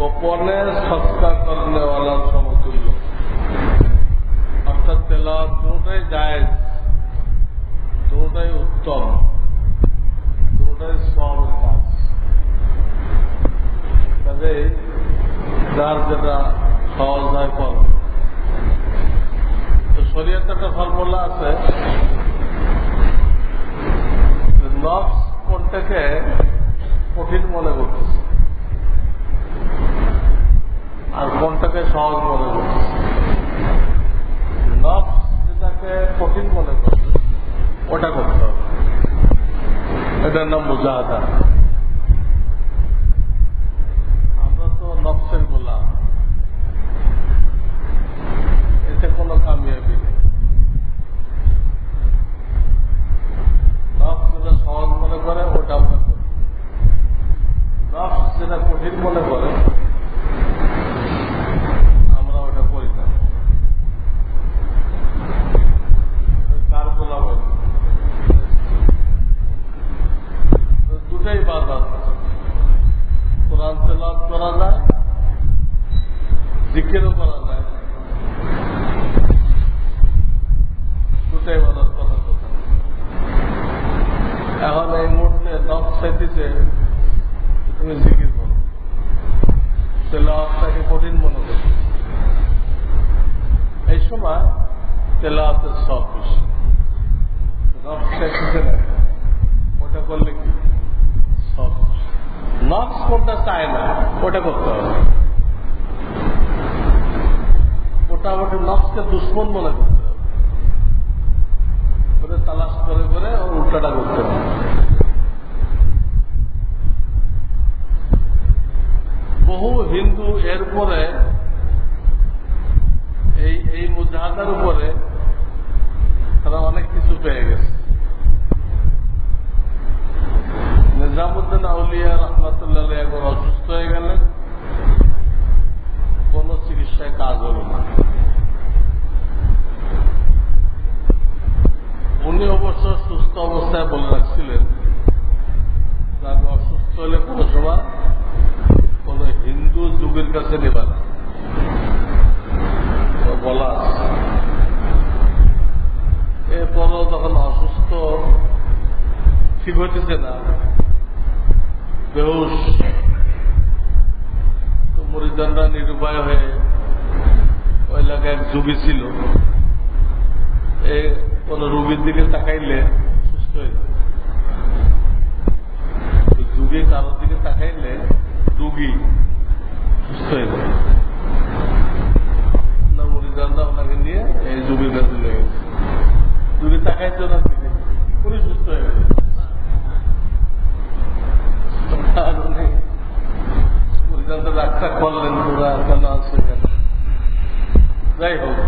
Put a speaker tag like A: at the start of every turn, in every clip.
A: গোপনে সৎকার করনেওয়ালার সমতুল্য। অর্থাৎ তেলাওয়াত দুটাই যায় দুটাই উত্তম, দুটাই সবের কাজ কাজেই যার যেটা সহজ হয় করবে তো শরীয়তে একটা ফর্মুলা আছে নফস কোনটাকে কঠিন মনে করতেছে। আর কোনটাকে সহজ মনে করছে। নফস কঠিন মনে করছে, ওটা করতে হবে। এটার নাম মুজাহাদা আমরা তো নফসের গোলাম এতে কোনো কামিয়াবি নেই নফস যেটা সহজ মনে করে ওটা আমরা করি নফস যেটা কঠিন মনে করে আমরা ওটা করি না কার গোলাম হই? তো দুটাই বাধা কোরআন তেলাওয়াত করা যায় জিজ্ঞেরও করা যায় দুটাই বাধার কথা কথা এখন এই মুহূর্তে নখ চাইতেছে তুমি জিকির করো তেলাওয়াতটাকে কঠিন মনে করো। এই সময় তেলাওয়াতের সব বেশি। ওটা করলে কি? সব নক্স কোনটা চায় না, ওটা করতে হবে। ওটা মোটামুটি নক্সকে দুশ্মন মনে করতে হবে। তালাশ করে করে ওর উল্টাটা করতে হবে। বহু হিন্দু এর উপরে, এই এই মুজাহাদার উপরে তারা অনেক কিছু পেয়ে গেছে। নিজামুদ্দিন আউলিয়া রহমতুল্লাহ একবার অসুস্থ হয়ে গেলেন কোন চিকিৎসায় কাজ হল না উনি অবশ্য সুস্থ অবস্থায় বলে রাখছিলেন যে আমি অসুস্থ হলে কোনো সময় কোন হিন্দু যুগের কাছে নেবা না তো বলা আছে এরপরও তখন অসুস্থ ঠিক হইতেছে না বেহুশ তো মরিদানরা নিরুপায় হয়ে ওই এলাকায় এক যুগী ছিল এ কোন রুগীর দিকে তাকাইলে সুস্থ হয়ে যায় তো যুগে কারোর দিকে তাকাইলে রুগী সুস্থ হয়ে যায় না মরিদানরা ওনাকে নিয়ে এই যুগীর কাছে লেগে গেছে যুগে তাকাইছে ওনার দিকে উনি সুস্থ হয়ে গেছে আর উনি পর্যন্ত ডাক্তার করলেন তোরা কেন আছে কেন যাই হোক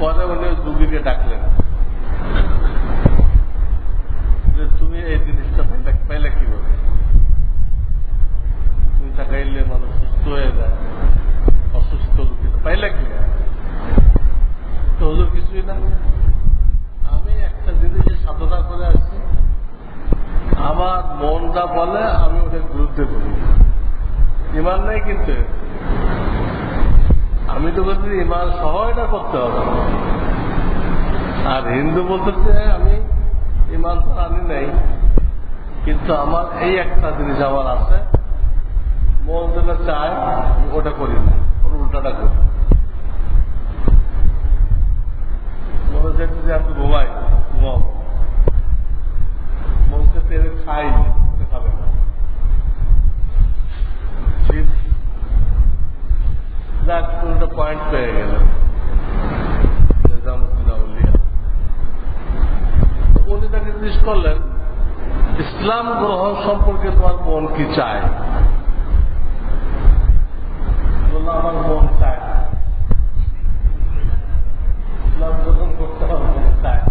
A: পরে উনি যুগীকে ডাকলেন যে তুমি এই জিনিসটা পাইলে পাইলে কীভাবে তুমি তাকাইলে মানুষ সুস্থ হয়ে যায় অসুস্থ রুগীটা পাইলে কীভাবে তো হুজুর কিছুই না আমি একটা জিনিসের সাধনা করে আসছি আমার মন যা বলে, আমি ওটার বিরুদ্ধে করি ইমান নেই কিন্তু। আমি তো বলছি, ইমান সহ এটা করতে হবে। আর হিন্দু বলতেছে আমি ইমান তো আনি নাই, কিন্তু আমার এই একটা জিনিস আমার আছে। মন যেটা চায় ওটা করি না উল্টাটা করি মনে চাইছে যে আমি ঘুমাই। ওটা খাবে না। পয়েন্ট পেয়ে গেলেন উনি তাকে জিজ্ঞেস করলেন, ইসলাম গ্রহণ সম্পর্কে তোমার মন কি চায়? আমার মন চায়। ইসলাম গ্রহণ করতে হবে চায়।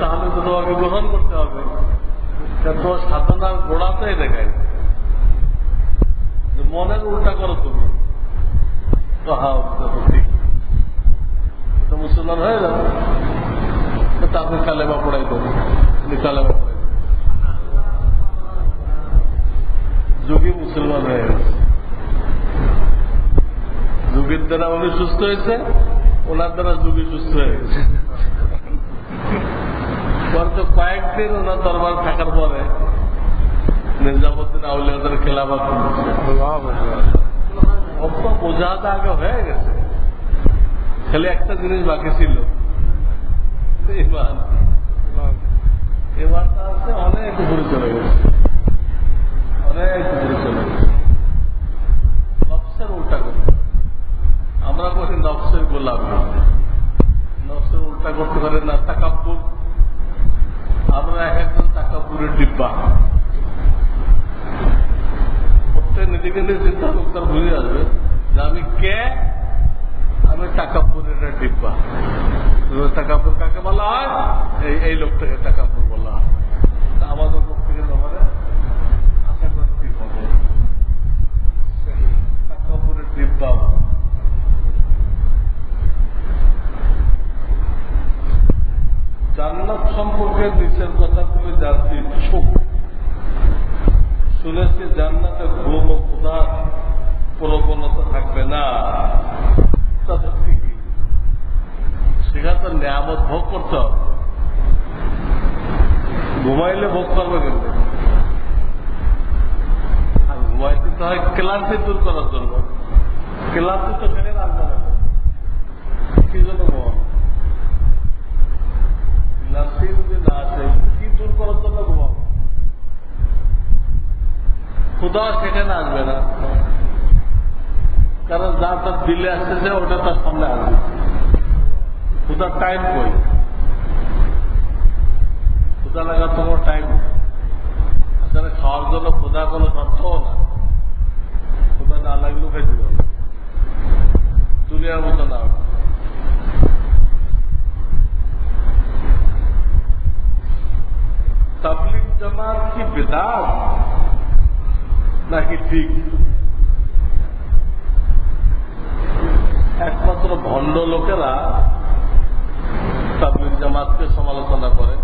A: তাহলে তো তোমাকে গ্রহণ করতে হবে। তা সাধনার গোড়াতেই দেখায় যে মনের উল্টা করো তুমি। তো তো মুসলমান হয়ে যাবে কালেমা পড়াই দেবে। যুগী মুসলমান হয়ে গেছে। যুগের দ্বারা উনি সুস্থ হয়েছে, ওনার দ্বারা যুগী সুস্থ হয়ে গেছে। তো কয়েকদিন ওনার দরবার থাকার পরে নিজামুদ্দিন আউলিয়াদের খেলাফা করছে বোঝাটা আগে হয়ে গেছে। খালি একটা জিনিস বাকি ছিল। আমরা করি নফসের গোলাম। নফসের উল্টা করতে পারে না, তাকাব্বুর। আমরা এক একজন তাকাব্বুরের ডিব্বা। প্রত্যেক নিজেকে নিয়ে চিন্তা করতে বুঝে আসবে যে আমি কে? আমি টাকাপুরের একটা ডিব্বা টাকাপুর কাকে বলা হয়? এই লোকটাকে টাকাপুর বলা হয় তা আমাদের পক্ষ থেকে তোমাদের আশা করি ঠিক হবে টাকাপুরের ডিব্বা জান্নাত সম্পর্কে নিচের কথা তুমি জানতে ইচ্ছুক শুনেছি জান্নাতে ঘুম ও ক্ষুধার প্রবণতা থাকবে না তাদের কি সেখানে তো নিয়ামত ভোগ করতে হবে ঘুমাইলে ভোগ করবে কিন্তু আর ঘুমাইতে তো হয় ক্লান্তি দূর করার জন্য ক্লান্তি তো ফেলে রাখবে না কি জন্য ঘুমাবে ক্লান্তি যদি না আসে কি দূর করার জন্য ঘুমাবে ক্ষুদা সেখানে আসবে না। কারণ যা তার দিলে আসতেছে ওটা তার সামনে আসবে। ক্ষুদার টাইম কই? ক্ষুদা লাগার তো টাইম আসলে খাওয়ার জন্য ক্ষুদা কোনো শর্তও না ক্ষুদা না লাগলেও খেতে হবে দুনিয়ার মতো না। তাবলিক জামাত কি বেদাত? নাকি ঠিক? একমাত্র ভণ্ড লোকেরা তাবলিক জামাতকে সমালোচনা করে।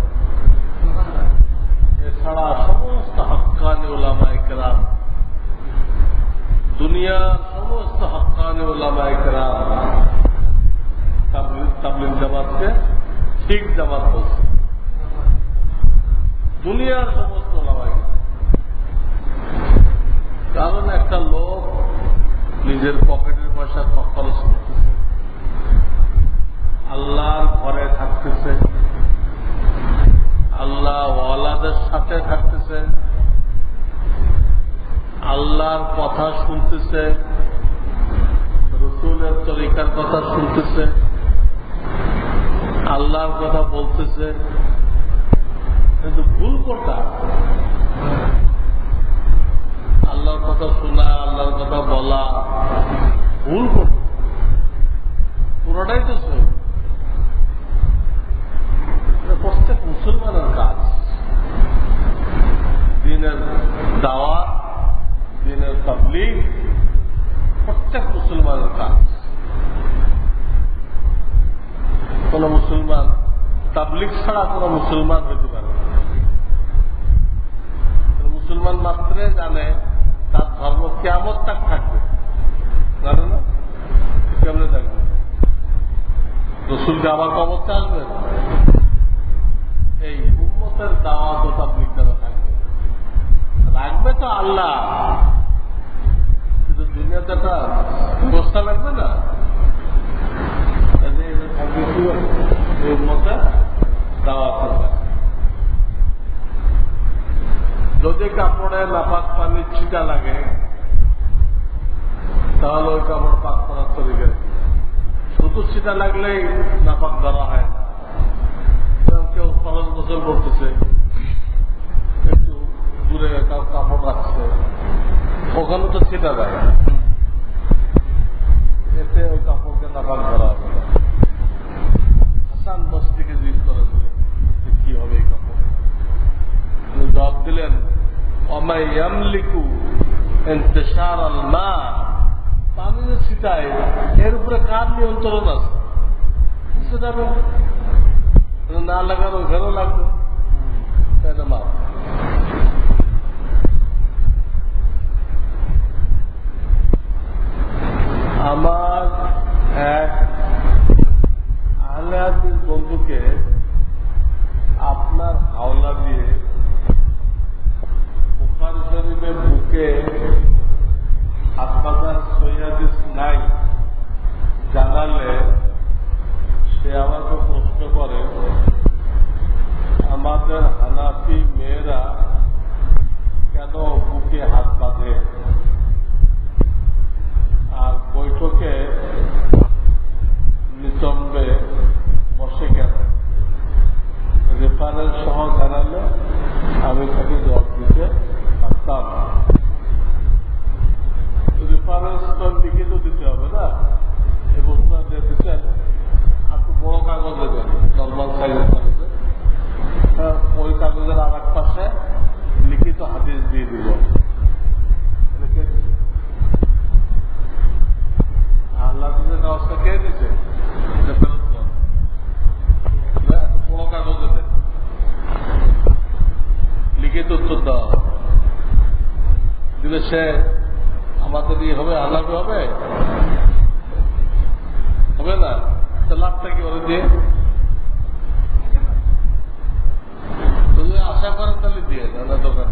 A: কিন্তু ভুল কোনটা আল্লাহর কথা শোনা আল্লাহর কথা বলা ভুল করত পুরোটাই তো সই প্রত্যেক মুসলমানের কাজ দিনের দাওয়া দিনের তাবলিগ প্রত্যেক মুসলমানের কাজ কোন মুসলমান তাবলিগ ছাড়া কোন মুসলমান হইতে পারে না মুসলমান মাত্রে জানে তার ধর্ম কেমন তাক থাকবে জানে না কেমনে থাকবে রসুলকে আবার কবরতে আসবে এই উন্মতের দাওয়াত ও তাবলিক দ্বারা থাকবে রাখবে তো আল্লাহ। যদি কাপড়ে নাপাক পানি ছিটা লাগে, তাহলে ওই কাপড় পাক করার তরিকা? শুধু ছিটা লাগলেই নাপাক ধরা হয় না। কেউ খরচ গোসল করতেছে। কাউ কাপড় রাখছে ওখানে তো ছিটা দেয়। এতে ওই কাপড়কে নাপাক ধরা হবে। হাসান বস্তিকে জিজ্ঞেস করা যায় যে কি হবে এই কাপড়? জবাব দিলেন, অমাই ইয়ামলিকু ইন্তেশার আল মা। পানি যে ছিটায়, এর উপরে কার নিয়ন্ত্রণ আছে? যাবে না লাগার ওখানেও লাগবে। তাই না মা আমার এক আহলে হাদিস বন্ধুকে আপনার হাওলা দিয়ে বুখারি শরীফে বুকে হাসপাতাল সৈয়াদিস নাই জানালে সে আমাকে প্রশ্ন করে আমাদের হানাফি মেয়েরা কেন বুকে হাত বাঁধে আর বৈঠকে নিতম্বে বসে কেন রেফারেন্স সহ জানালে আমি তাকে জবাব দিতে পারতাম রেফারেন্স তো লিখিত দিতে হবে না এই প্রশ্ন যে দিচ্ছেন একটু বড় কাগজে দেন নর্মাল সাইজের কাগজে হ্যাঁ, ওই কাগজের আর এক পাশে লিখিত হাদিস দিয়ে দিব রেখে দিন। আল্লাহ দিনের কাগজটা কে দিচ্ছে রেফারেন্স কর না, এত বড় কাগজে দেন লিখিত উত্তর দেওয়া হবে। দিলে আমাদের ইয়ে হবে আলাপে হবে? হবে না? তো লাভটা কি করে দিয়ে? যদি আশা করেন তাহলে দিয়ে না দোকান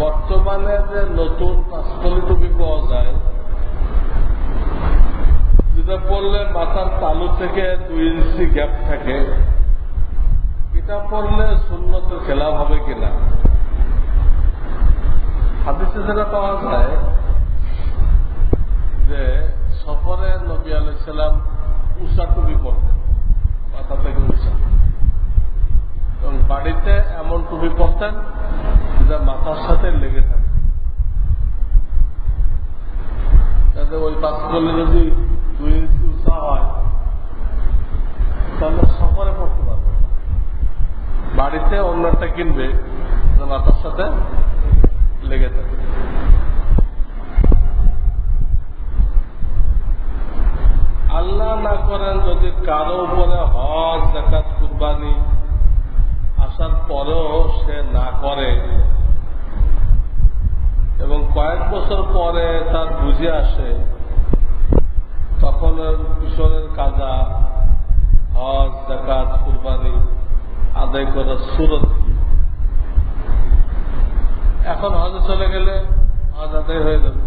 A: বর্তমানে যে নতুন পাঁচকলি টুপি পাওয়া যায়, যেটা পড়লে মাথার তালু থেকে দুই ইঞ্চি গ্যাপ থাকে এটা পড়লে শূন্যতে খেলা হবে কিনা? হাদিসে যেটা পাওয়া যায় যে সফরে নবী আলাইসাল্লাম উষা টুপি পড়তেন মাথা থেকে উষা এবং বাড়িতে এমন টুপি পড়তেন যা মাথার সাথে লেগে থাকে যাতে ওই পাঁচ করলে যদি দুই ইঞ্চি উষা হয় তাহলে সফরে পড়তে পারবে বাড়িতে অন্য একটা কিনবে যা মাথার সাথে লেগে থাকে আল্লাহ না করেন যদি কারও উপরে হজ জাকাত কুরবানি আসার পরেও সে না করে এবং কয়েক বছর পরে তার বুঝে আসে তখন ওর কাজা, হজ জাকাত কুরবানি আদায় করার সুরত এখন হজে চলে গেলে হজ আদায় হয়ে যাবে।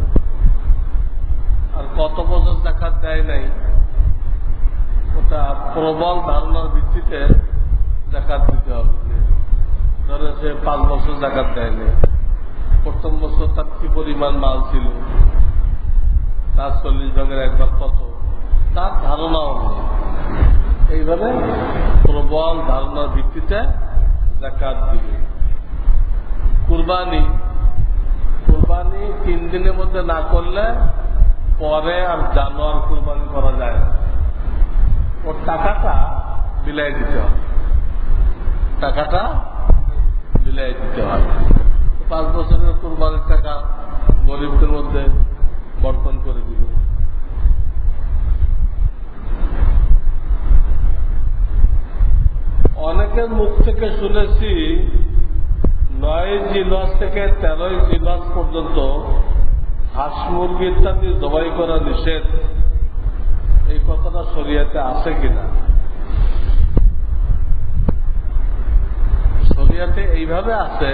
A: আর কত বছর জাকাত দেয় নাই, ওটা প্রবল ধারণার ভিত্তিতে জাকাত দিতে হবে ধরে সে পাঁচ বছর জাকাত দেয়নি প্রথম বছর তার কি পরিমাণ মাল ছিল? তার চল্লিশ ভাগের একবার কত? তার ধারণা অনুযায়ী এইভাবে প্রবল ধারণার ভিত্তিতে জাকাত দিবে। কুরবানি কুরবানি তিন দিনের মধ্যে না করলে পরে আর জানোয়ার কুরবানি করা যায় না। ওর টাকাটা বিলাই দিতে হবে। টাকাটা বিলাই দিতে হবে। পাঁচ বছরের কোরবানির টাকা গরিবদের মধ্যে বর্তন করে দিল অনেকের মুখ থেকে শুনেছি নয় জিলস থেকে তেরোই জিলস পর্যন্ত হাঁস মুরগি ইত্যাদি জবাই করা নিষেধ। এই কথাটা শরিয়াতে আছে কিনা? শরিয়াতে এইভাবে আছে,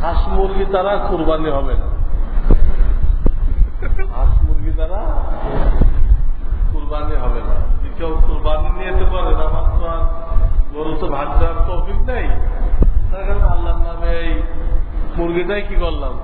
A: হাঁস মুরগি দ্বারা কুরবানি হবে না। মুরগিটাই কি করলাম?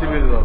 A: 这辈子